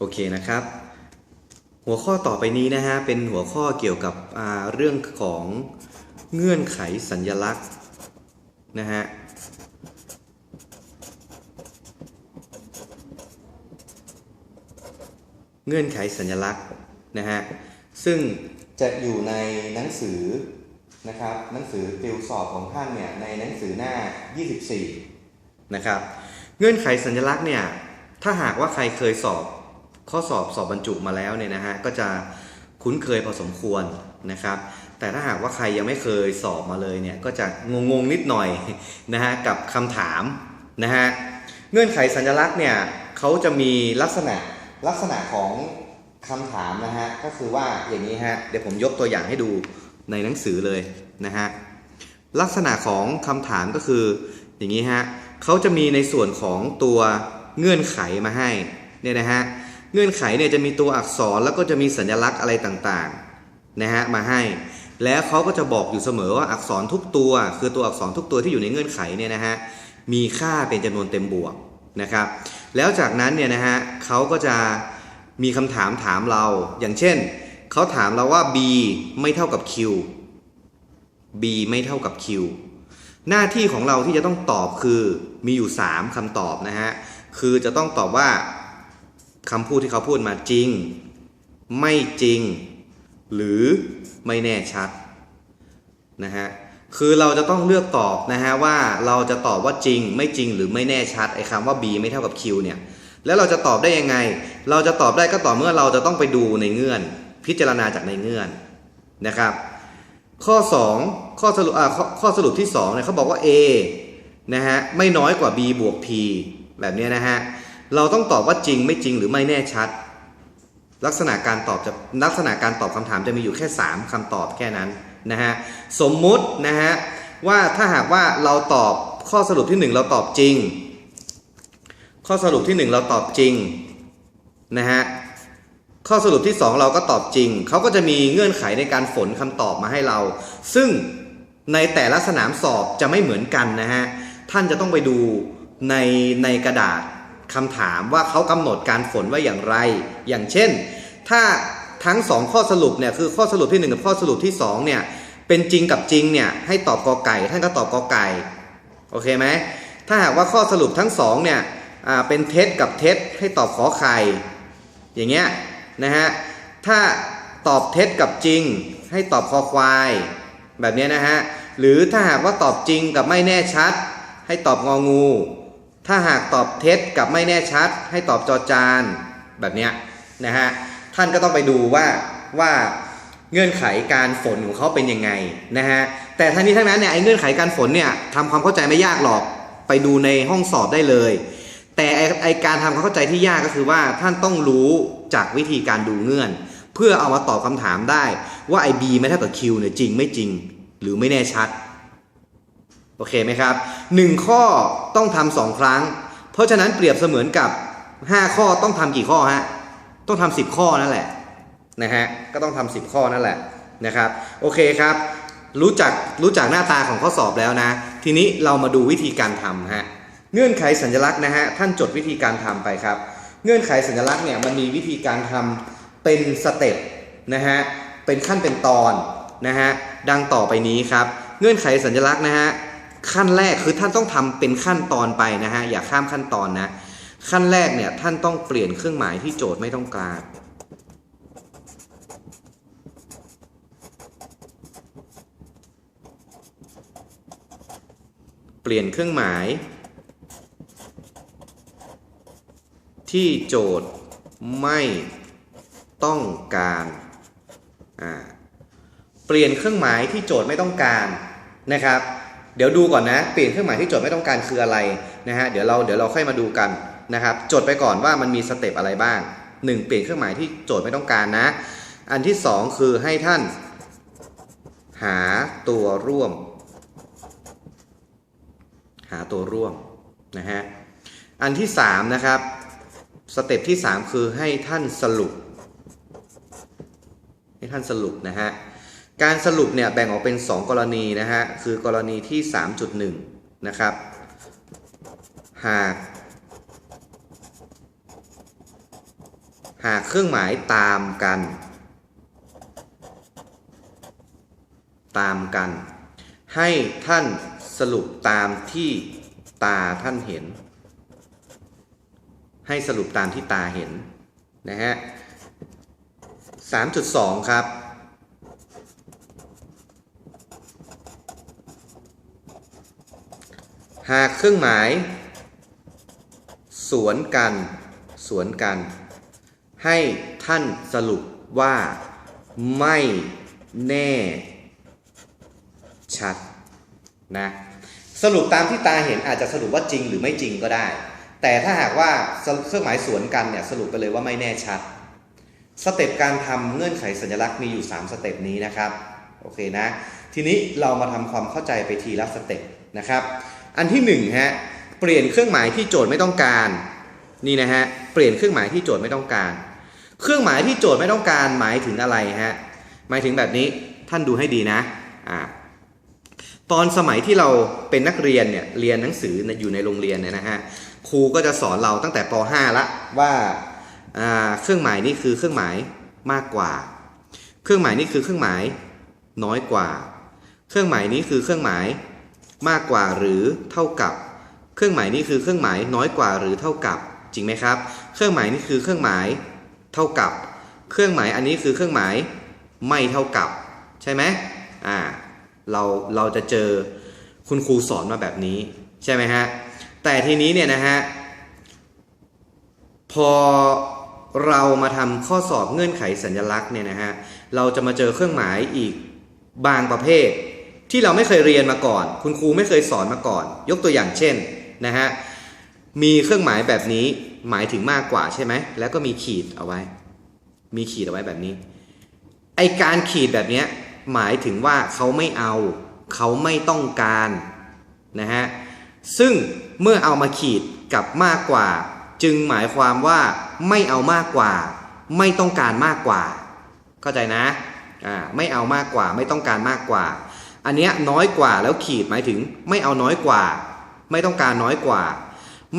โอเคนะครับ หัวข้อต่อไปนี้นะฮะเป็นหัวข้อเกี่ยวกับเรื่องของเงื่อนไขสัญญลักษณ์นะฮะเงื่อนไขสัญลักษณ์นะฮะซึ่งจะอยู่ในหนังสือนะครับหนังสือติวสอบของท่านเนี่ยในหนังสือหน้า 24 นะครับ เงื่อนไขสัญลักษณ์เนี่ยถ้าหากว่าใครเคยสอบ ข้อสอบสอบบรรจุมาแล้วเนี่ยนะฮะก็จะคุ้นเคยพอสมควรนะครับ แต่ถ้าหากว่าใครยังไม่เคยสอบมาเลยเนี่ยก็จะงงๆนิดหน่อยนะฮะกับคำถามนะฮะเงื่อนไขสัญลักษณ์เนี่ยเขาจะมีลักษณะลักษณะของคำถามนะฮะก็คือว่าอย่างนี้ฮะเดี๋ยวผมยกตัวอย่างให้ดูในหนังสือเลยนะฮะลักษณะของคำถามก็คืออย่างนี้ฮะเขาจะมีในส่วนของตัวเงื่อนไขมาให้เนี่ยนะฮะ เงื่อนไขเนี่ยจะมีตัวอักษรแล้วก็จะมีสัญลักษณ์อะไรต่างๆนะฮะมาให้ แล้วเขาก็จะบอกอยู่เสมอว่าอักษรทุกตัว คือตัวอักษรทุกตัวที่อยู่ในเงื่อนไขเนี่ยนะฮะมีค่าเป็นจำนวนเต็มบวกนะครับ แล้วจากนั้นเนี่ยนะฮะเขาก็จะมีคำถามถามเรา อย่างเช่นเขาถามเราว่า b ไม่เท่ากับ q b ไม่เท่ากับ q หน้าที่ของเราที่จะต้องตอบคือมีอยู่ 3คำตอบนะฮะคือจะต้องตอบว่า คำพูดที่เขาพูดมาจริง ไม่จริง หรือไม่แน่ชัดนะฮะคือเราจะต้องเลือกตอบนะฮะว่าเราจะตอบว่าจริง ไม่จริงหรือไม่แน่ชัดไอ้คำว่า b ไม่เท่ากับ q เนี่ยแล้วเราจะตอบได้ยังไง เราจะตอบได้ก็ต่อเมื่อเราจะต้องไปดูในเงื่อน พิจารณาจากในเงื่อนนะครับ ข้อ 2 ข้อสรุปอ่าข้อข้อสรุปที่2เนี่ยเขาบอกว่า A นะฮะไม่น้อยกว่า B บวก P แบบเนี้ยนะฮะ เราต้องตอบว่าจริงไม่จริงหรือไม่แน่ชัด ลักษณะการตอบจะลักษณะการตอบคำถามจะมีอยู่แค่ 3คำตอบแค่นั้นนะฮะสมมุตินะฮะว่าถ้าหากว่าเราตอบข้อสรุปที่ 1 เราตอบจริง ข้อสรุปที่ 1 เราตอบจริงนะฮะข้อสรุปที่ 2 เราก็ตอบจริง เขาก็จะมีเงื่อนไขในการฝนคำตอบมาให้เรา ซึ่งในแต่ละสนามสอบจะไม่เหมือนกันนะฮะ ท่านจะต้องไปดูในในกระดาษ คำถามว่าเขากำหนดการฝนว่าอย่างไร อย่างเช่น ถ้าทั้ง 2 ข้อสรุปเนี่ยคือข้อสรุปที่ 1 กับข้อสรุปที่2เนี่ยเป็นจริงกับจริงเนี่ยให้ตอบกอไก่ ท่านก็ตอบกอไก่โอเคไหมถ้าหากว่าข้อสรุปทั้งสองเนี่ยเป็นเท็จกับเท็จให้ตอบขอไข่อย่างเงี้ยนะฮะถ้าตอบเท็จกับจริง ให้ตอบคอควาย แบบเนี้ยนะฮะหรือถ้าหากว่าตอบจริงกับไม่แน่ชัด ให้ตอบงองู ถ้าหากตอบเท็จกับไม่แน่ชัด ให้ตอบจอจานแบบเนี้ยนะฮะท่านก็ต้องไปดูว่าว่าเงื่อนไขการฝนของเขาเป็นยังไงนะฮะแต่ทั้งนี้ทั้งนั้นเนี่ยไอ้เงื่อนไขการฝนเนี่ยทำความเข้าใจไม่ยากหรอกไปดูในห้องสอบได้เลย แต่ไอไอการทำความเข้าใจที่ยากก็คือว่าท่านต้องรู้จากวิธีการดูเงื่อน เพื่อเอามาตอบคำถามได้ ว่าไอ B ไม่เท่ากับ Q เนี่ยจริงไม่จริง หรือไม่แน่ชัด โอเคไหมครับหนึ่งข้อต้องทำสองครั้ง เพราะฉะนั้นเปรียบเสมือนกับ 5 ข้อต้องทำกี่ข้อฮะต้องทำ10 ข้อนั่นแหละนะฮะก็ต้องทำ10 ข้อนั่นแหละนะครับโอเคครับ รู้จักรู้จักหน้าตาของข้อสอบแล้วนะ ทีนี้เรามาดูวิธีการทำฮะเงื่อนไขสัญลักษณ์นะฮะท่านจดวิธีการทำไปครับ เงื่อนไขสัญลักษณ์เนี่ยมันมีวิธีการทำเป็นสเต็ปนะฮะเป็นขั้นเป็นตอนนะฮะดังต่อไปนี้ครับ เงื่อนไขสัญลักษณ์นะฮะ ขั้นแรกคือท่านต้องทำเป็นขั้นตอนไปนะฮะอย่าข้ามขั้นตอนนะ ขั้นแรกเนี่ยท่านต้องเปลี่ยนเครื่องหมายที่โจทย์ไม่ต้องการเปลี่ยนเครื่องหมาย ที่โจทย์ไม่ต้องการเปลี่ยนเครื่องหมายที่โจทย์ไม่ต้องการนะครับ เดี๋ยวดูก่อนนะ เปลี่ยนเครื่องหมายที่โจทย์ไม่ต้องการคืออะไรนะฮะ เดี๋ยวเราเดี๋ยวเราค่อยมาดูกันนะครับ จดไปก่อนว่ามันมีสเต็ปอะไรบ้าง 1. เปลี่ยนเครื่องหมายที่โจทย์ไม่ต้องการนะ อันที่ 2 คือให้ท่าน หาตัวร่วม หาตัวร่วมนะฮะ อันที่ 3 นะครับ สเต็ปที่ 3 คือให้ท่านสรุป ให้ท่านสรุปนะฮะ การสรุปเนี่ยแบ่งออกเป็น 2 กรณีนะฮะ คือกรณีที่ 3.1 นะครับ หาก หากเครื่องหมายตามกัน ตามกัน ให้ท่านสรุปตามที่ตาท่านเห็น ให้สรุปตามที่ตาเห็นนะฮะ 3.2 ครับ หากเครื่องหมาย สวนกัน สวนกัน ให้ท่านสรุปว่าไม่แน่ชัดนะสรุปตามที่ตาเห็นอาจจะสรุปว่าจริงหรือไม่จริงก็ได้ แต่ถ้าหากว่าเครื่องหมายสวนกันเนี่ยสรุปไปเลยว่าไม่แน่ชัด สเต็ปการทำเงื่อนไขสัญลักษณ์มีอยู่ 3 สเต็ปนี้นะครับโอเคนะ ทีนี้เรามาทำความเข้าใจไปทีละสเต็ปนะครับ อันที่1ฮะเปลี่ยนเครื่องหมายที่โจทย์ไม่ต้องการนี่นะฮะเปลี่ยนเครื่องหมายที่โจทย์ไม่ต้องการ เครื่องหมายที่โจทย์ไม่ต้องการหมายถึงอะไรฮะหมายถึงแบบนี้ท่านดูให้ดีนะอ่าตอนสมัยที่เราเป็นนักเรียนเนี่ยเรียนหนังสืออยู่ในโรงเรียนเนี่ยนะฮะครูก็จะสอนเราตั้งแต่ป .5 ละว่าอ่าเครื่องหมายนี่คือเครื่องหมายมากกว่า เครื่องหมายนี่คือเครื่องหมายน้อยกว่า เครื่องหมายนี้คือเครื่องหมาย มากกว่าหรือเท่ากับ เครื่องหมายนี้คือเครื่องหมายน้อยกว่าหรือเท่ากับ จริงไหมครับ เครื่องหมายนี้คือเครื่องหมายเท่ากับ เครื่องหมายอันนี้คือเครื่องหมายไม่เท่ากับ ใช่ไหมอ่าเราเราจะเจอคุณครูสอนมาแบบนี้ใช่ไหมฮะแต่ทีนี้เนี่ยนะฮะพอเรามาทำข้อสอบเงื่อนไขสัญลักษณ์เนี่ยนะฮะเราจะมาเจอเครื่องหมายอีกบางประเภท ที่เราไม่เคยเรียนมาก่อน คุณครูไม่เคยสอนมาก่อน ยกตัวอย่างเช่นนะฮะมีเครื่องหมายแบบนี้หมายถึงมากกว่าใช่ไหมแล้วก็มีขีดเอาไว้ มีขีดเอาไว้แบบนี้ไอการขีดแบบนี้หมายถึงว่าเขาไม่เอาเขาไม่ต้องการนะฮะซึ่งเมื่อเอามาขีดกับมากกว่า จึงหมายความว่าไม่เอามากกว่า ไม่ต้องการมากกว่า เข้าใจนะอ่าไม่เอามากกว่า ไม่ต้องการมากกว่า อันเนี้ยน้อยกว่าแล้วขีดหมายถึงไม่เอาน้อยกว่า ไม่ต้องการน้อยกว่า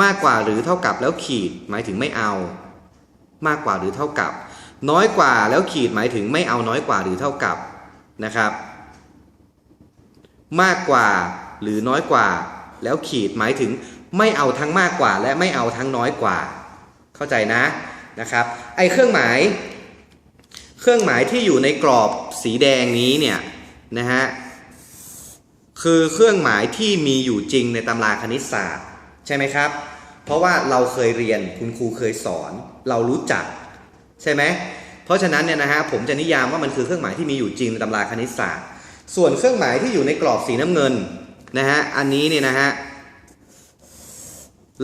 มากกว่าหรือเท่ากับแล้วขีดหมายถึงไม่เอา มากกว่าหรือเท่ากับ น้อยกว่าแล้วขีดหมายถึงไม่เอาน้อยกว่าหรือเท่ากับนะครับ มากกว่าหรือน้อยกว่า แล้วขีดหมายถึงไม่เอาทั้งมากกว่า และไม่เอาทั้งน้อยกว่า เข้าใจนะนะครับไอเครื่องหมาย เครื่องหมายที่อยู่ในกรอบสีแดงนี้เนี่ยนะฮะ คือเครื่องหมายที่มีอยู่จริงในตำราคณิตศาสตร์ ใช่ไหมครับ เพราะว่าเราเคยเรียนคุณครูเคยสอน เรารู้จัก ใช่ไหมเพราะฉะนั้นเนี่ยนะฮะผมจะนิยามว่ามันคือเครื่องหมายที่มีอยู่จริงในตำราคณิตศาสตร์ ส่วนเครื่องหมายที่อยู่ในกรอบสีน้ำเงินนะฮะอันนี้เนี่ยนะฮะ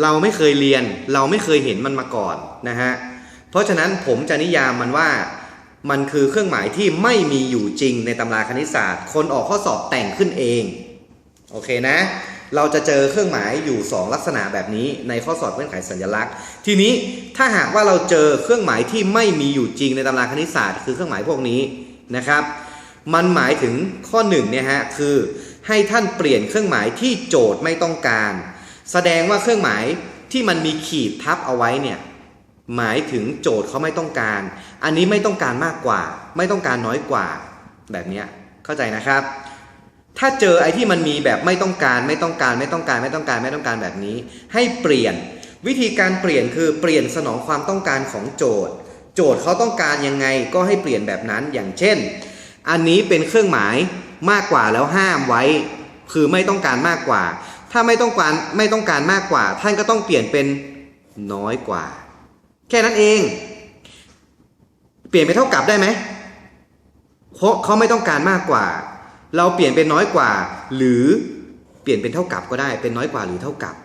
เราไม่เคยเรียนเราไม่เคยเห็นมันมาก่อนนะฮะเพราะฉะนั้นผมจะนิยามมันว่ามันคือเครื่องหมายที่ไม่มีอยู่จริงในตำราคณิตศาสตร์ คนออกข้อสอบแต่งขึ้นเอง โอเคนะ เราจะเจอเครื่องหมายอยู่ 2 ลักษณะแบบนี้ในข้อสอบเงื่อนไขสัญลักษณ์ ทีนี้ถ้าหากว่าเราเจอเครื่องหมายที่ไม่มีอยู่จริงในตำราคณิตศาสตร์ คือเครื่องหมายพวกนี้นะครับ มันหมายถึงข้อหนึ่งเนี่ยฮะคือให้ท่านเปลี่ยนเครื่องหมายที่โจทย์ไม่ต้องการ แสดงว่าเครื่องหมายที่มันมีขีดทับเอาไว้เนี่ยหมายถึงโจทย์เขาไม่ต้องการ อันนี้ไม่ต้องการมากกว่า ไม่ต้องการน้อยกว่า แบบนี้เข้าใจนะครับ ถ้าเจอไอ้ที่มันมีแบบไม่ต้องการไม่ต้องการไม่ต้องการไม่ต้องการไม่ต้องการแบบนี้ ให้เปลี่ยนวิธีการเปลี่ยนคือเปลี่ยนสนองความต้องการของโจทย์ โจทย์เขาต้องการยังไงก็ให้เปลี่ยนแบบนั้นอย่างเช่น อันนี้เป็นเครื่องหมายมากกว่าแล้วห้ามไว้ คือไม่ต้องการมากกว่า ถ้าไม่ต้องการไม่ต้องการมากกว่า ท่านก็ต้องเปลี่ยนเป็นน้อยกว่า แค่นั้นเอง เปลี่ยนไปเท่ากับได้ไหมเพราะเขาไม่ต้องการมากกว่า เราเปลี่ยนเป็นน้อยกว่า หรือเปลี่ยนเป็นเท่ากับก็ได้ เป็นน้อยกว่าหรือเท่ากับ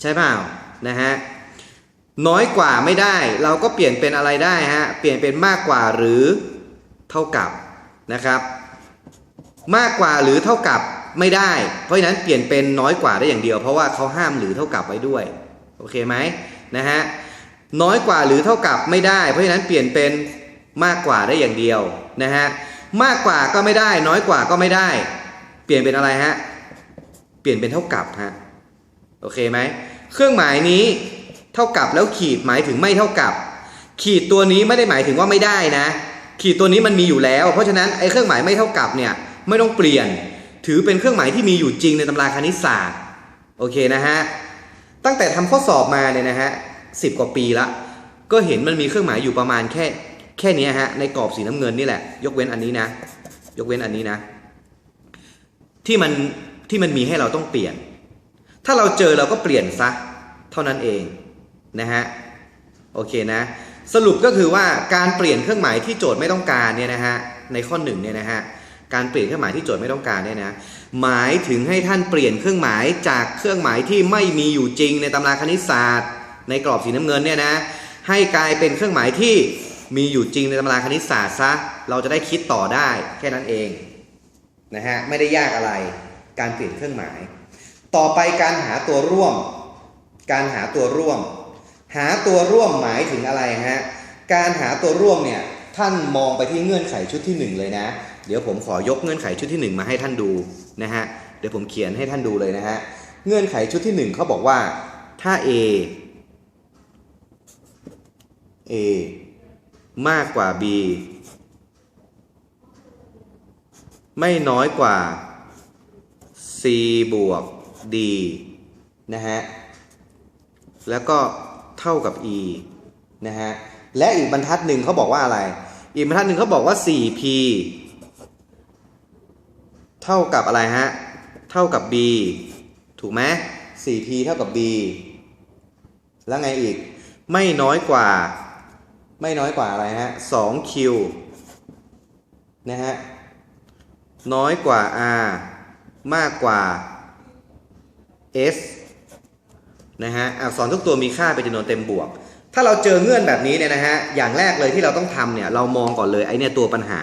ใช่เปล่านะฮะน้อยกว่าไม่ได้ เราก็เปลี่ยนเป็นอะไรได้ฮะเปลี่ยนเป็นมากกว่าหรือเท่ากับนะครับ มากกว่าหรือเท่ากับไม่ได้ เพราะฉะนั้นเปลี่ยนเป็นน้อยกว่าได้อย่างเดียว เพราะว่าเขาห้ามหรือเท่ากับไว้ด้วยโอเคไหมนะฮะน้อยกว่าหรือเท่ากับไม่ได้ เพราะฉะนั้นเปลี่ยนเป็นมากกว่าได้อย่างเดียวนะฮะ มากกว่าก็ไม่ได้ น้อยกว่าก็ไม่ได้ เปลี่ยนเป็นอะไรฮะ เปลี่ยนเป็นเท่ากับฮะ โอเคไหม เครื่องหมายนี้เท่ากับแล้วขีดหมายถึงไม่เท่ากับ ขีดตัวนี้ไม่ได้หมายถึงว่าไม่ได้นะ ขีดตัวนี้มันมีอยู่แล้ว เพราะฉะนั้นไอ้เครื่องหมายไม่เท่ากับเนี่ยไม่ต้องเปลี่ยน ถือเป็นเครื่องหมายที่มีอยู่จริงในตำราคณิตศาสตร์ โอเคนะฮะ ตั้งแต่ทำข้อสอบมาเนี่ยนะฮะสิบกว่าปีละ ก็เห็นมันมีเครื่องหมายอยู่ประมาณแค่ แค่นี้ฮะในกรอบสีน้ำเงินนี่แหละ ยกเว้นอันนี้นะ ยกเว้นอันนี้นะ ที่มันที่มันมีให้เราต้องเปลี่ยน ถ้าเราเจอเราก็เปลี่ยนซะเท่านั้นเองนะฮะโอเคนะ สรุปก็คือว่าการเปลี่ยนเครื่องหมายที่โจทย์ไม่ต้องการเนี่ยนะฮะในข้อหนึ่งเนี่ยนะฮะการเปลี่ยนเครื่องหมายที่โจทย์ไม่ต้องการเนี่ยนะหมายถึงให้ท่านเปลี่ยนเครื่องหมายจากเครื่องหมายที่ไม่มีอยู่จริงในตำราคณิตศาสตร์ ในกรอบสีน้ำเงินเนี่ยนะให้กลายเป็นเครื่องหมายที่ มีอยู่จริงในตำราคณิตศาสตร์ซะ เราจะได้คิดต่อได้แค่นั้นเองนะฮะไม่ได้ยากอะไรการเปลี่ยนเครื่องหมาย ต่อไปการหาตัวร่วม การหาตัวร่วม หาตัวร่วมหมายถึงอะไรฮะการหาตัวร่วมเนี่ยท่านมองไปที่เงื่อนไขชุดที่หนึ่งเลยนะ เดี๋ยวผมขอยกเงื่อนไขชุดที่หนึ่งมาให้ท่านดูนะฮะเดี๋ยวผมเขียนให้ท่านดูเลยนะฮะเงื่อนไขชุดที่หนึ่งเขาบอกว่าถ้า A A มากกว่า B ไม่น้อยกว่า C บวก D นะฮะ แล้วก็เท่ากับ e นะฮะ และอีกบรรทัดหนึ่งเขาบอกว่าอะไร อีกบรรทัดหนึ่งเขาบอกว่า 4p เท่ากับอะไรฮะ เท่ากับ b ถูกไหม 4p เท่ากับ b แล้วไงอีก ไม่น้อยกว่า ไม่น้อยกว่าอะไรฮะ 2q นะฮะน้อยกว่า r มากกว่า s นะฮะอักษรทุกตัวมีค่าเป็นจำนวนเต็มบวก ถ้าเราเจอเงื่อนแบบนี้เนี่ยนะฮะอย่างแรกเลยที่เราต้องทำเนี่ยเรามองก่อนเลยไอเนี่ยตัวปัญหา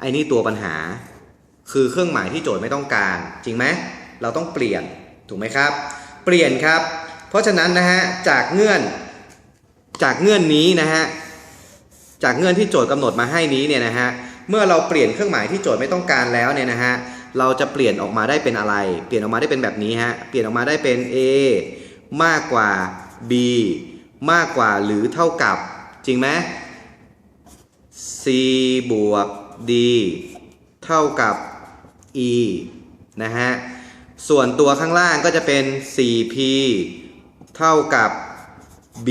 ไอนี่ตัวปัญหา คือเครื่องหมายที่โจทย์ไม่ต้องการ จริงไหมเราต้องเปลี่ยนถูกไหมครับ เปลี่ยนครับ เพราะฉะนั้นนะฮะจากเงื่อน จากเงื่อนนี้นะฮะจากเงื่อนที่โจทย์กำหนดมาให้นี้เนี่ยนะฮะเมื่อเราเปลี่ยนเครื่องหมายที่โจทย์ไม่ต้องการแล้วเนี่ยนะฮะเราจะเปลี่ยนออกมาได้เป็นอะไร เปลี่ยนออกมาได้เป็นแบบนี้ฮะเปลี่ยนออกมาได้เป็น A มากกว่า B มากกว่าหรือเท่ากับจริงไหม C บวก D เท่ากับ E นะฮะส่วนตัวข้างล่างก็จะเป็น 4P เท่ากับ B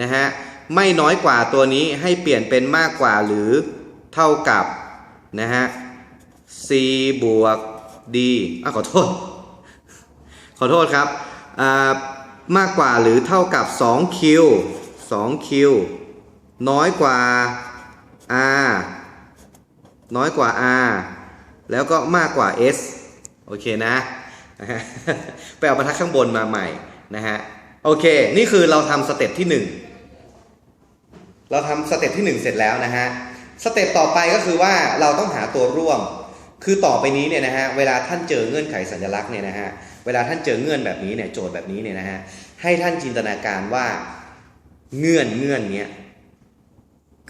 นะฮะไม่น้อยกว่าตัวนี้ให้เปลี่ยนเป็นมากกว่าหรือเท่ากับนะฮะ C บวก D อะขอโทษ ขอโทษครับอ่ามากกว่าหรือเท่ากับ 2Q 2Q น้อยกว่า R น้อยกว่า R แล้วก็มากกว่า S โอเคนะนะฮะไปเอาบรรทัดข้างบนมาใหม่นะฮะ โอเค นี่คือเราทำสเต็ปที่ 1 เราทำสเต็ปที่ 1 เสร็จแล้วนะฮะสเต็ปต่อไปก็คือว่าเราต้องหาตัวร่วม คือต่อไปนี้เนี่ยนะฮะเวลาท่านเจอเงื่อนไขสัญลักษณ์เนี่ยนะฮะเวลาท่านเจอเงื่อนแบบนี้เนี่ยโจทย์แบบนี้เนี่ยนะฮะให้ท่านจินตนาการว่าเงื่อนเงื่อนเนี้ย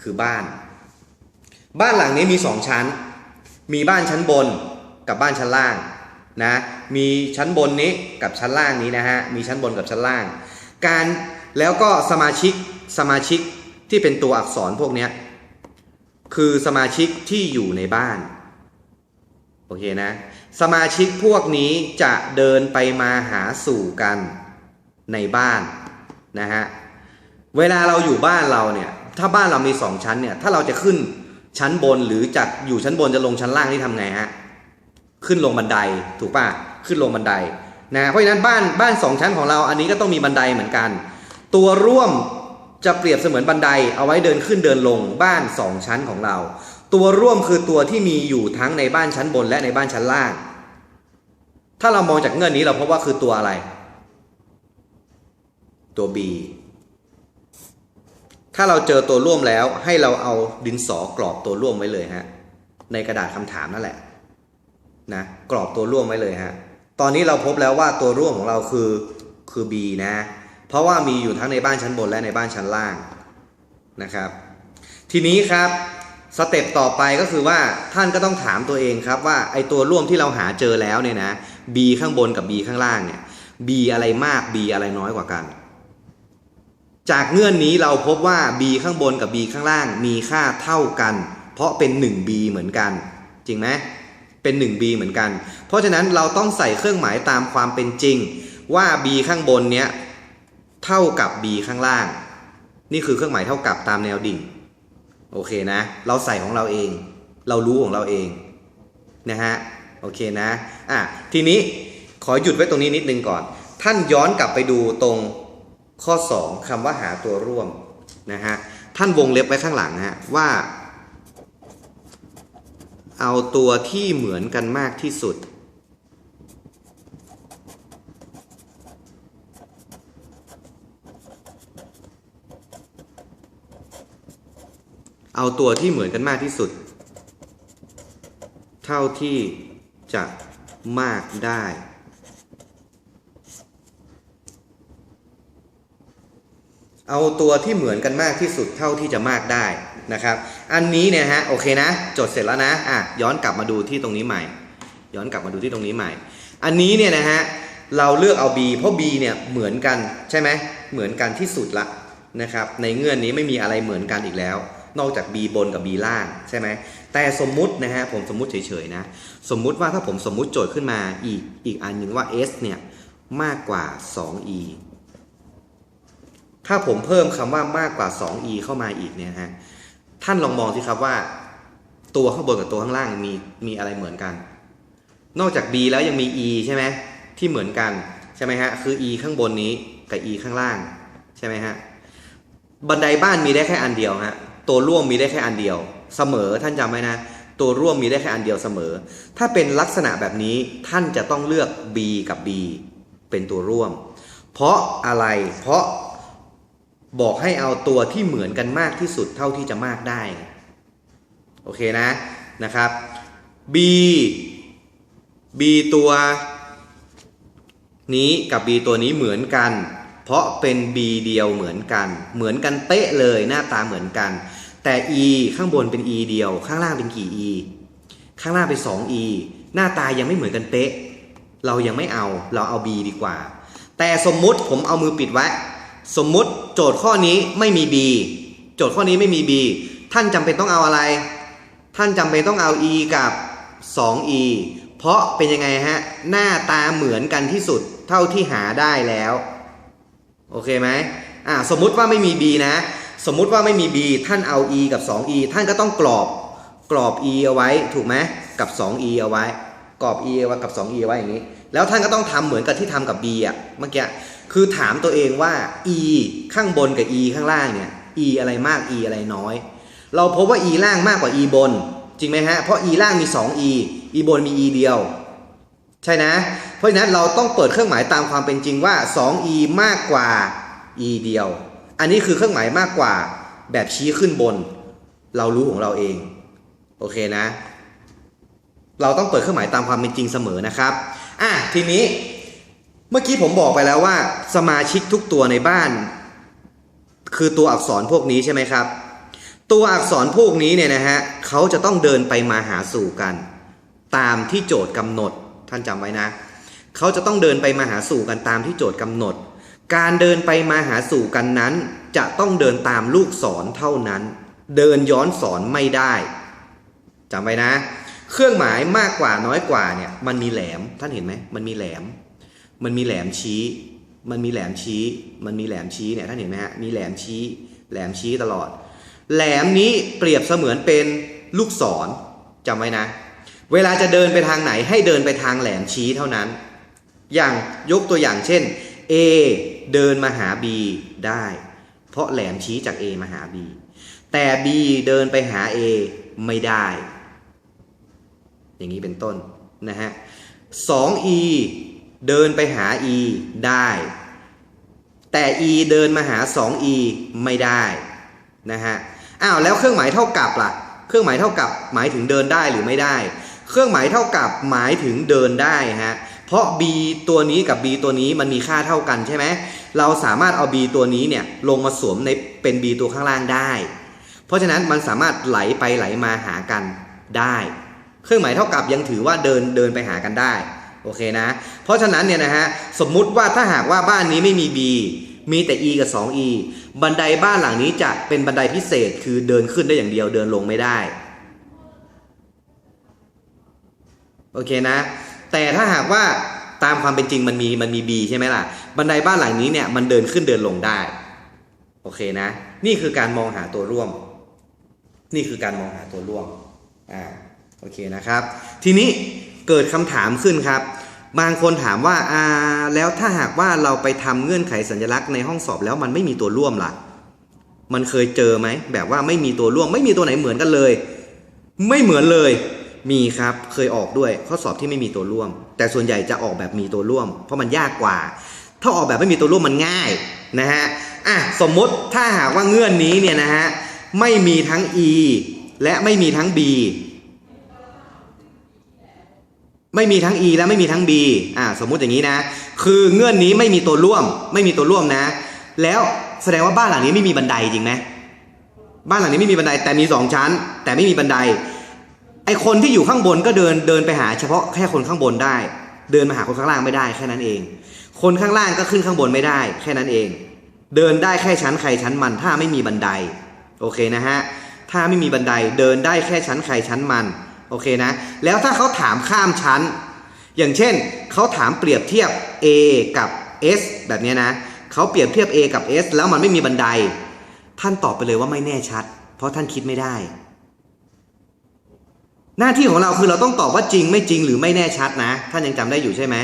คือบ้าน บ้านหลังนี้มีสองชั้น มีบ้านชั้นบนกับบ้านชั้นล่างนะมีชั้นบนนี้กับชั้นล่างนี้นะฮะมีชั้นบนกับชั้นล่าง การแล้วก็สมาชิกสมาชิก ที่เป็นตัวอักษรพวกนี้คือสมาชิกที่อยู่ในบ้าน โอเคนะ สมาชิกพวกนี้จะเดินไปมาหาสู่กันในบ้านนะฮะ เวลาเราอยู่บ้านเราเนี่ย ถ้าบ้านเรามีสองชั้นเนี่ย ถ้าเราจะขึ้นชั้นบนหรือจากอยู่ชั้นบนจะลงชั้นล่างนี่ทำไงฮะ ขึ้นลงบันไดถูกป่ะ ขึ้นลงบันไดนะ เพราะฉะนั้นบ้านบ้านสองชั้นของเราอันนี้ก็ต้องมีบันไดเหมือนกัน ตัวร่วม จะเปรียบเสมือนบันไดเอาไว้เดินขึ้นเดินลงบ้านสองชั้นของเรา ตัวร่วมคือตัวที่มีอยู่ทั้งในบ้านชั้นบนและในบ้านชั้นล่าง ถ้าเรามองจากเงื่อนนี้เราพบว่าคือตัวอะไร ตัว B ถ้าเราเจอตัวร่วมแล้วให้เราเอาดินสอกรอบตัวร่วมไว้เลยฮะ ในกระดาษคำถามนั่นแหละนะกรอบตัวร่วมไว้เลยฮะ ตอนนี้เราพบแล้วว่าตัวร่วมของเราคือคือ B นะ เพราะว่ามีอยู่ทั้งในบ้านชั้นบนและในบ้านชั้นล่างนะครับ ทีนี้ครับสเต็ปต่อไปก็คือว่าท่านก็ต้องถามตัวเองครับว่าไอตัวร่วมที่เราหาเจอแล้วเนี่ยนะ B ข้างบนกับ B ข้างล่างเนี่ย B อะไรมาก B อะไรน้อยกว่ากัน จากเงื่อนนี้เราพบว่า b ข้างบนกับ b ข้างล่างมีค่าเท่ากัน เพราะเป็น 1b เหมือนกัน จริงไหมเป็น 1b เหมือนกัน เพราะฉะนั้นเราต้องใส่เครื่องหมายตามความเป็นจริงว่า b ข้างบนเนี้ย เท่ากับ b ข้างล่าง นี่คือเครื่องหมายเท่ากับตามแนวดิ่ง โอเคนะ เราใส่ของเราเอง เรารู้ของเราเองนะฮะ โอเคนะ อะ ทีนี้ขอหยุดไว้ตรงนี้นิดนึงก่อน ท่านย้อนกลับไปดูตรงข้อ 2คำว่าหาตัวร่วมนะฮะ ท่านวงเล็บไว้ข้างหลังฮะว่า เอาตัวที่เหมือนกันมากที่สุด เอาตัวที่เหมือนกันมากที่สุด เท่าที่จะมากได้ เอาตัวที่เหมือนกันมากที่สุดเท่าที่จะมากได้นะครับ อันนี้เนี่ยฮะโอเคนะ จดเสร็จแล้วนะอะย้อนกลับมาดูที่ตรงนี้ใหม่ ย้อนกลับมาดูที่ตรงนี้ใหม่ อันนี้เนี่ยนะฮะเราเลือกเอา B เพราะ B เนี่ยเหมือนกันใช่ไหมเหมือนกันที่สุดละนะครับ ในเงื่อนนี้ไม่มีอะไรเหมือนกันอีกแล้ว นอกจาก B บนกับ B ล่างใช่ไหมแต่สมมุตินะฮะผมสมมุติเฉยๆนะสมมุติว่าถ้าผมสมมุติโจทย์ขึ้นมาอีกอีกอันหนึ่งว่า S เนี่ยมากกว่า 2E ถ้าผมเพิ่มคำว่ามากกว่า 2e เข้ามาอีกเนี่ยฮะท่านลองมองสิครับว่าตัวข้างบนกับตัวข้างล่างมีมีอะไรเหมือนกัน นอกจาก b แล้วยังมี e ใช่ไหมที่เหมือนกันใช่ไหมฮะคือ e ข้างบนนี้กับ e ข้างล่างใช่ไหมฮะบันไดบ้านมีได้แค่อันเดียวฮะ ตัวร่วมมีได้แค่อันเดียว เสมอท่านจำไว้นะ ตัวร่วมมีได้แค่อันเดียวเสมอ ถ้าเป็นลักษณะแบบนี้ท่านจะต้องเลือก b กับ b เป็นตัวร่วม เพราะอะไรเพราะบอกให้เอาตัวที่เหมือนกันมากที่สุดเท่าที่จะมากได้ โอเคนะนะครับ B B ตัวนี้กับ B ตัวนี้เหมือนกัน เพราะเป็น B เดียวเหมือนกัน เหมือนกันเป๊ะเลยหน้าตาเหมือนกัน แต่ E ข้างบนเป็น E เดียว ข้างล่างเป็นกี่ E ข้างล่างเป็น 2E หน้าตายังไม่เหมือนกันเป๊ะ เรายังไม่เอาเราเอา B ดีกว่า แต่สมมุติผมเอามือปิดไว้ สมมุติโจทย์ข้อนี้ไม่มี b โจทย์ข้อนี้ไม่มี b ท่านจำเป็นต้องเอาอะไร ท่านจำเป็นต้องเอา e กับ 2e เพราะเป็นยังไงฮะ หน้าตาเหมือนกันที่สุดเท่าที่หาได้แล้ว โอเคไหมอ่าสมมุติว่าไม่มี b นะ สมมุติว่าไม่มี b ท่านเอา e กับ 2e ท่านก็ต้องกรอบกรอบ e เอาไว้ถูกไหมกับ 2e เอาไว้ กรอบ e เอาไว้กับ 2e เอาไว้อย่างนี้ แล้วท่านก็ต้องทำเหมือนกับที่ทำกับ b อะเมื่อกี้คือถามตัวเองว่า e ข้างบนกับ e ข้างล่างเนี่ย e อะไรมาก e อะไรน้อย เราพบว่า e ล่างมากกว่า e บน จริงไหมฮะเพราะ e ล่างมี 2 e e บนมี e เดียว ใช่นะ เพราะฉะนั้นเราต้องเปิดเครื่องหมายตามความเป็นจริงว่า 2e มากกว่า e เดียว อันนี้คือเครื่องหมายมากกว่าแบบชี้ขึ้นบน เรารู้ของเราเอง โอเคนะ เราต้องเปิดเครื่องหมายตามความเป็นจริงเสมอนะครับอะทีนี้เมื่อกี้ผมบอกไปแล้วว่า สมาชิกทุกตัวในบ้าน คือตัวอักษรพวกนี้ใช่ไหมครับ ตัวอักษรพวกนี้เนี่ยนะฮะเขาจะต้องเดินไปมาหาสู่กัน ตามที่โจทย์กำหนดท่านจำไว้นะเขาจะต้องเดินไปมาหาสู่กันตามที่โจทย์กำหนด การเดินไปมาหาสู่กันนั้น จะต้องเดินตามลูกศรเท่านั้น เดินย้อนสอนไม่ได้จำไว้นะ เครื่องหมายมากกว่าน้อยกว่าเนี่ยมันมีแหลมท่านเห็นไหมมันมีแหลม มันมีแหลมชี้ มันมีแหลมชี้ มันมีแหลมชี้เนี่ยท่านเห็นไหมฮะมีแหลมชี้ แหลมชี้ตลอด แหลมนี้เปรียบเสมือนเป็นลูกศรจำไว้นะ เวลาจะเดินไปทางไหนให้เดินไปทางแหลมชี้เท่านั้น อย่างยกตัวอย่างเช่น A เดินมาหา B ได้ เพราะแหลมชี้จาก A มาหา B แต่ B เดินไปหา A ไม่ได้ อย่างนี้เป็นต้นนะฮะ 2E เดินไปหา e ได้ แต่ e เดินมาหา 2e ไม่ได้นะฮะ อ้าวแล้วเครื่องหมายเท่ากับล่ะ เครื่องหมายเท่ากับหมายถึงเดินได้หรือไม่ได้ เครื่องหมายเท่ากับหมายถึงเดินได้ฮะ เพราะ b ตัวนี้กับ b ตัวนี้มันมีค่าเท่ากันใช่ไหมเราสามารถเอา b ตัวนี้เนี่ยลงมาสวมในเป็น b ตัวข้างล่างได้ เพราะฉะนั้นมันสามารถไหลไปไหลมาหากันได้ เครื่องหมายเท่ากับยังถือว่าเดินเดินไปหากันได้โอเคนะ เพราะฉะนั้นเนี่ยนะฮะสมมุติว่าถ้าหากว่าบ้านนี้ไม่มี B มีแต่ e กับ 2e บันไดบ้านหลังนี้จะเป็นบันไดพิเศษคือเดินขึ้นได้อย่างเดียวเดินลงไม่ได้ โอเคนะ แต่ถ้าหากว่าตามความเป็นจริงมันมีมันมี b ใช่ไหมล่ะ บันไดบ้านหลังนี้เนี่ยมันเดินขึ้นเดินลงได้ โอเคนะ นี่คือการมองหาตัวร่วม นี่คือการมองหาตัวร่วม อ่า โอเคนะครับ ทีนี้เกิดคำถามขึ้นครับ บางคนถามว่า อ่า แล้วถ้าหากว่าเราไปทำเงื่อนไขสัญลักษณ์ในห้องสอบแล้วมันไม่มีตัวร่วมล่ะ มันเคยเจอไหม แบบว่าไม่มีตัวร่วม ไม่มีตัวไหนเหมือนกันเลย ไม่เหมือนเลย มีครับเคยออกด้วยข้อสอบที่ไม่มีตัวร่วม แต่ส่วนใหญ่จะออกแบบมีตัวร่วม เพราะมันยากกว่า ถ้าออกแบบไม่มีตัวร่วมมันง่ายนะฮะอะสมมติถ้าหากว่าเงื่อนนี้เนี่ยนะฮะไม่มีทั้ง e และไม่มีทั้ง b ไม่มีทั้ง e และไม่มีทั้ง b อ่าสมมุติอย่างนี้นะ คือเงื่อนนี้ไม่มีตัวร่วม ไม่มีตัวร่วมนะ แล้วแสดงว่าบ้านหลังนี้ไม่มีบันไดจริงไหมบ้านหลังนี้ไม่มีบันไดแต่มีสองชั้น แต่ไม่มีบันได ไอคนที่อยู่ข้างบนก็เดินเดินไปหา เฉพาะแค่คนข้างบนได้ เดินมาหาคนข้างล่างไม่ได้แค่นั้นเอง คนข้างล่างก็ขึ้นข้างบนไม่ได้ แค่นั้นเอง เดินได้แค่ชั้นใครชั้นมัน ถ้าไม่มีบันได โอเคนะฮะถ้าไม่มีบันไดเดินได้แค่ชั้นใครชั้นมันโอเคนะแล้วถ้าเขาถามข้ามชั้น อย่างเช่นเขาถามเปรียบเทียบ A กับ S แบบนี้นะเขาเปรียบเทียบ A กับ S แล้วมันไม่มีบันได ท่านตอบไปเลยว่าไม่แน่ชัด เพราะท่านคิดไม่ได้ หน้าที่ของเราคือเราต้องตอบว่าจริงไม่จริงหรือไม่แน่ชัดนะ ท่านยังจำได้อยู่ใช่ไหม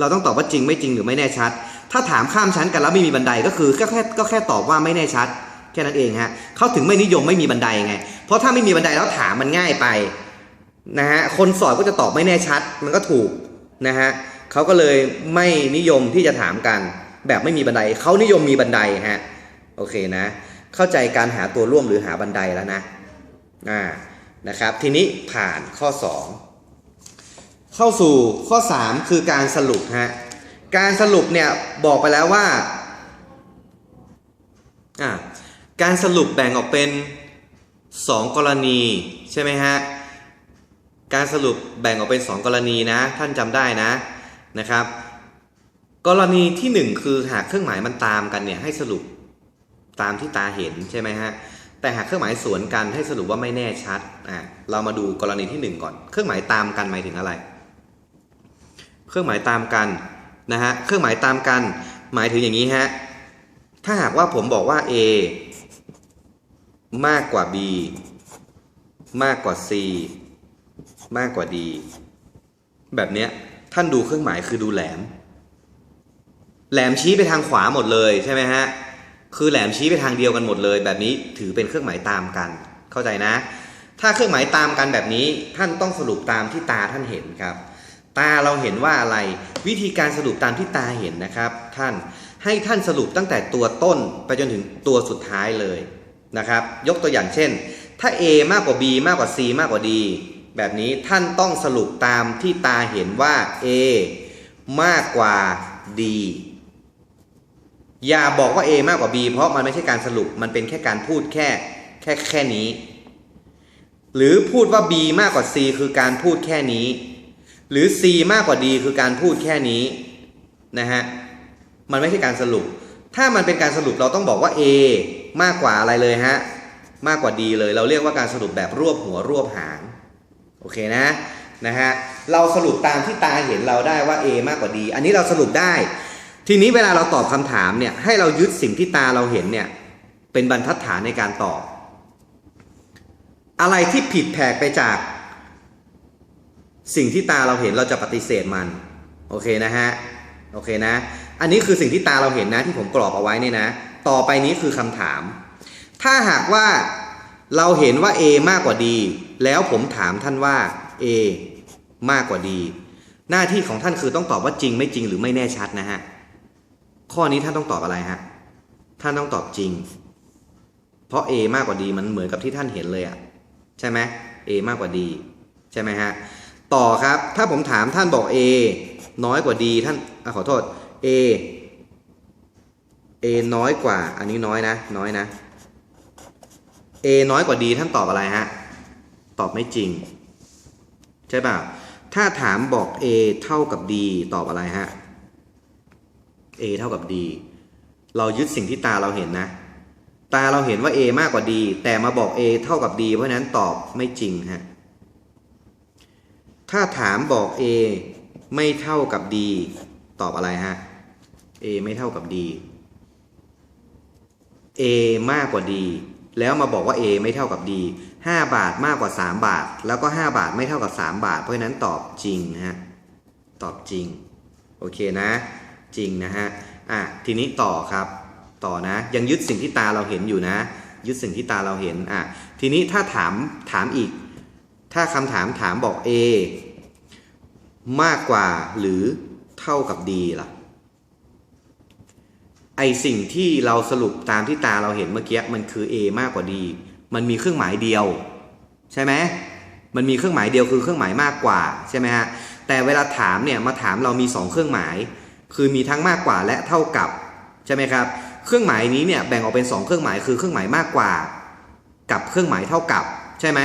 เราต้องตอบว่าจริงไม่จริงหรือไม่แน่ชัด ถ้าถามข้ามชั้นกันแล้วไม่มีบันไดก็คือก็แค่ก็แค่ตอบว่าไม่แน่ชัด แค่นั้นเองฮะเขาถึงไม่นิยมไม่มีบันไดไง เพราะถ้าไม่มีบันไดแล้วถามมันง่ายไปนะฮะคนสอบก็จะตอบไม่แน่ชัด มันก็ถูกนะฮะเขาก็เลยไม่นิยมที่จะถามกัน แบบไม่มีบันไดเขานิยมมีบันไดฮะโอเคนะ เข้าใจการหาตัวร่วมหรือหาบันไดแล้วนะอ่า นะครับ ทีนี้ผ่านข้อ 2 เข้าสู่ข้อ 3 คือการสรุปฮะการสรุปเนี่ยบอกไปแล้วว่าอ่าการสรุปแบ่งออกเป็น 2 กรณีใช่ไหมฮะการสรุปแบ่งออกเป็น 2 กรณีนะ ท่านจำได้นะนะครับ กรณีทีหนึ่1 คือหากเครื่องหมายมันตามกันเนี่ยให้สรุปตามที่ตาเห็นใช่ไหมฮะ แต่หากเครื่องหมายสวนกันให้สรุปว่าไม่แน่ชัดอะเรามาดูกรณีที่ 1 ก่อน เครื่องหมายตามกันหมายถึงอะไร เครื่องหมายตามกันนะฮะเครื่องหมายตามกัน หมายถึงอย่างนี้ฮะถ้าหากว่าผมบอกว่า A มากกว่า B มากกว่า C มากกว่า D แบบเนี้ยท่านดูเครื่องหมายคือดูแหลม แหลมชี้ไปทางขวาหมดเลยใช่ไหมฮะ คือแหลมชี้ไปทางเดียวกันหมดเลย แบบนี้ถือเป็นเครื่องหมายตามกัน เข้าใจนะ ถ้าเครื่องหมายตามกันแบบนี้ท่านต้องสรุปตามที่ตาท่านเห็นครับ ตาเราเห็นว่าอะไร วิธีการสรุปตามที่ตาเห็นนะครับ ท่านให้ท่านสรุปตั้งแต่ตัวต้นไปจนถึงตัวสุดท้ายเลยนะครับ ยกตัวอย่างเช่น ถ้า A มากกว่า B มากกว่า C มากกว่า D แบบนี้ท่านต้องสรุปตามที่ตาเห็นว่า A มากกว่า D อย่าบอกว่า A มากกว่า B เพราะมันไม่ใช่การสรุปมันเป็นแค่การพูดแค่แค่แค่นี้ หรือพูดว่า B มากกว่า C คือการพูดแค่นี้ หรือ C มากกว่า D คือการพูดแค่นี้นะฮะมันไม่ใช่การสรุป ถ้ามันเป็นการสรุปเราต้องบอกว่า A มากกว่าอะไรเลยฮะมากกว่า D เลย เราเรียกว่าการสรุปแบบรวบหัวรวบหางโอเคนะนะฮะเราสรุปตามที่ตาเห็นเราได้ว่า A มากกว่า D อันนี้เราสรุปได้ ทีนี้เวลาเราตอบคำถามเนี่ยให้เรายึดสิ่งที่ตาเราเห็นเนี่ยเป็นบรรทัดฐานในการตอบ อะไรที่ผิดแผกไปจาก สิ่งที่ตาเราเห็นเราจะปฏิเสธมัน โอเคนะฮะโอเคนะ อันนี้คือสิ่งที่ตาเราเห็นนะที่ผมกรอบเอาไว้เนี่ยนะ ต่อไปนี้คือคำถาม ถ้าหากว่าเราเห็นว่า A มากกว่า D แล้วผมถามท่านว่า A มากกว่า D หน้าที่ของท่านคือต้องตอบว่าจริงไม่จริงหรือไม่แน่ชัดนะฮะ ข้อนี้ท่านต้องตอบอะไรฮะ ท่านต้องตอบจริง เพราะ A มากกว่า D มันเหมือนกับที่ท่านเห็นเลยอะใช่ไหม A มากกว่า D ใช่ไหมฮะ ต่อครับ ถ้าผมถามท่านบอก A น้อยกว่า D ท่านอขอโทษ A A น้อยกว่า อันนี้น้อยนะ น้อยนะ A น้อยกว่า D ท่านตอบอะไรฮะ ตอบไม่จริง ใช่ป่ะ ถ้าถามบอก A เท่ากับ D ตอบอะไรฮะ A เท่ากับ D เรายึดสิ่งที่ตาเราเห็นนะ ตาเราเห็นว่า A มากกว่า D แต่มาบอก A เท่ากับ D เพราะนั้นตอบไม่จริงฮะถ้าถามบอก A ไม่เท่ากับ D ตอบอะไรฮะ A ไม่เท่ากับ D A มากกว่า D แล้วมาบอกว่า A ไม่เท่ากับ D 5 บาทมากกว่า 3 บาท แล้วก็ 5 บาทไม่เท่ากับ 3 บาท เพราะฉะนั้นตอบจริงฮะ ตอบจริง โอเคนะ จริงนะฮะอะทีนี้ต่อครับต่อนะยังยึดสิ่งที่ตาเราเห็นอยู่นะ ยึดสิ่งที่ตาเราเห็นอะทีนี้ถ้าถามถามอีก ถ้าคำถามถามบอก A มากกว่าหรือเท่ากับ D ล่ะไอสิ่งที่เราสรุปตามที่ตาเราเห็นเมื่อกี้มันคือ A มากกว่า D มันมีเครื่องหมายเดียว ใช่ไหมมันมีเครื่องหมายเดียวคือเครื่องหมายมากกว่าใช่ไหมฮะแต่เวลาถามเนี่ยมาถามเรามี 2 เครื่องหมาย คือมีทั้งมากกว่าและเท่ากับใช่ไหมครับ เครื่องหมายนี้เนี่ยแบ่งออกเป็น 2 เครื่องหมายคือเครื่องหมายมากกว่า กับเครื่องหมายเท่ากับใช่ไหม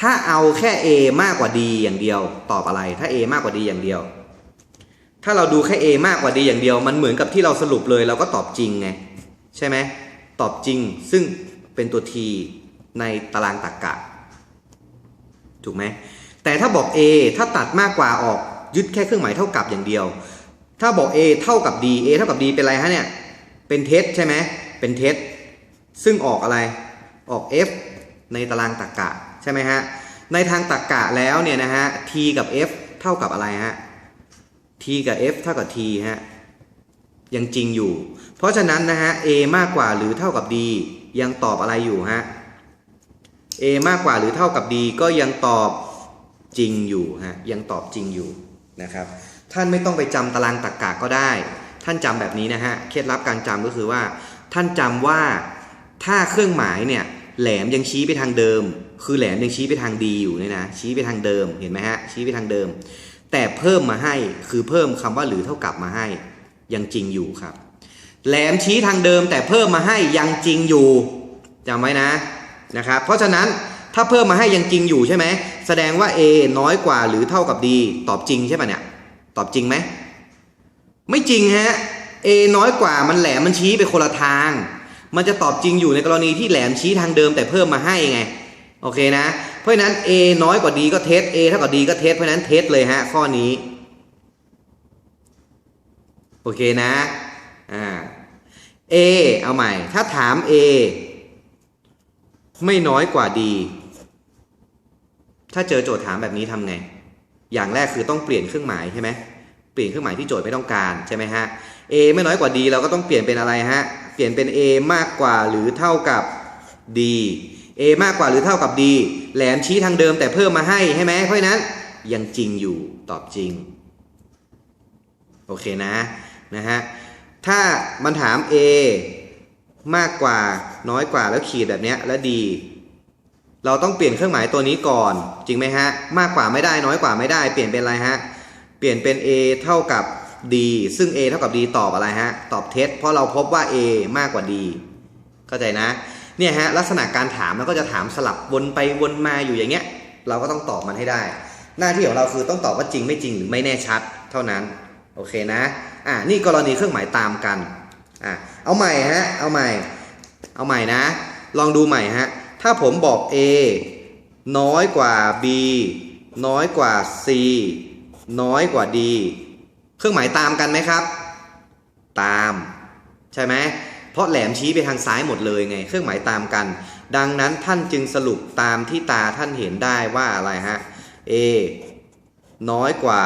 ถ้าเอาแค่ A มากกว่า D อย่างเดียว ตอบอะไร ถ้า A มากกว่า D อย่างเดียว ถ้าเราดูแค่ A มากกว่า D อย่างเดียว มันเหมือนกับที่เราสรุปเลยเราก็ตอบจริงไงใช่ไหมตอบจริงซึ่งเป็นตัว T ในตารางตรรกะถูกไหมแต่ถ้าบอก A ถ้าตัดมากกว่าออกยึดแค่เครื่องหมายเท่ากับอย่างเดียว ถ้าบอก A เท่ากับ D A เท่ากับ D เป็นอะไรฮะเนี่ย เป็นเท็จใช่ไหมเป็นเท็จ ซึ่งออกอะไร ออก F ในตารางตรรกะใช่ไหมฮะ ในทางตรรกะแล้วเนี่ยนะฮะ T กับ F เท่ากับอะไรฮะ T กับ F เท่ากับ T ฮะ ยังจริงอยู่ เพราะฉะนั้นนะฮะ A มากกว่าหรือเท่ากับ D ยังตอบอะไรอยู่ฮะ A มากกว่าหรือเท่ากับ D ก็ยังตอบจริงอยู่ฮะ ยังตอบจริงอยู่นะครับ ท่านไม่ต้องไปจำตารางตรรกะก็ได้ ท่านจำแบบนี้นะฮะ เคล็ดลับการจำก็คือว่า ท่านจำว่าถ้าเครื่องหมายเนี่ยแหลมยังชี้ไปทางเดิม คือแหลมยังชี้ไปทางดีอยู่เนี่ยนะ ชี้ไปทางเดิม เห็นไหมฮะ ชี้ไปทางเดิม แต่เพิ่มมาให้ คือเพิ่มคำว่าหรือเท่ากับมาให้ ยังจริงอยู่ครับ แหลมชี้ทางเดิม แต่เพิ่มมาให้ยังจริงอยู่จำไว้นะ นะครับ เพราะฉะนั้นถ้าเพิ่มมาให้ยังจริงอยู่ใช่ไหม แสดงว่า A น้อยกว่าหรือเท่ากับ D ตอบจริงใช่ปะเนี่ย ตอบจริงไหม ไม่จริงฮะ A น้อยกว่ามันแหลมมันชี้ไปคนละทาง มันจะตอบจริงอยู่ในกรณีที่แหลมชี้ทางเดิมแต่เพิ่มมาให้ไง โอเคนะ เพราะฉะนั้น A น้อยกว่า D ก็เทส A เท่ากับ D ก็เทส เพราะนั้นเทสเลยฮะ ข้อนี้ โอเคนะ อ่า A เอาใหม่ ถ้าถาม A ไม่น้อยกว่า D ถ้าเจอโจทย์ถามแบบนี้ทำไง อย่างแรกคือต้องเปลี่ยนเครื่องหมายใช่ไหมเปลี่ยนเครื่องหมายที่โจทย์ไม่ต้องการใช่ไหมฮะ A ไม่น้อยกว่า D เราก็ต้องเปลี่ยนเป็นอะไรฮะ เปลี่ยนเป็น A มากกว่าหรือเท่ากับ D A มากกว่าหรือเท่ากับ D แหลมชี้ทางเดิมแต่เพิ่มมาให้ใช่ไหมเพราะนั้นยังจริงอยู่ตอบจริง โอเคนะนะฮะถ้ามันถาม A มากกว่าน้อยกว่าแล้วขีดแบบนี้แล้วดี เราต้องเปลี่ยนเครื่องหมายตัวนี้ก่อน จริงไหมฮะ มากกว่าไม่ได้น้อยกว่าไม่ได้ เปลี่ยนเป็นอะไรฮะ เปลี่ยนเป็น A เท่ากับ D ซึ่ง A เท่ากับ D ตอบอะไรฮะ ตอบเท็จเพราะเราพบว่า A มากกว่า D เข้าใจนะ เนี่ยฮะลักษณะการถามมันก็จะถามสลับวนไปวนมาอยู่อย่างเงี้ย เราก็ต้องตอบมันให้ได้ หน้าที่ของเราคือต้องตอบว่าจริงไม่จริงหรือไม่แน่ชัด เท่านั้น โอเคนะ อ่านี่กรณีเครื่องหมายตามกัน อะเอาใหม่ฮะ เอาใหม่ เอาใหม่นะ ลองดูใหม่ฮะ ถ้าผมบอก A น้อยกว่า B น้อยกว่า C น้อยกว่า D เครื่องหมายตามกันไหมครับ ตาม ใช่ไหมเพราะแหลมชี้ไปทางซ้ายหมดเลยไง เครื่องหมายตามกัน ดังนั้นท่านจึงสรุปตามที่ตาท่านเห็นได้ว่าอะไรฮะ A น้อยกว่า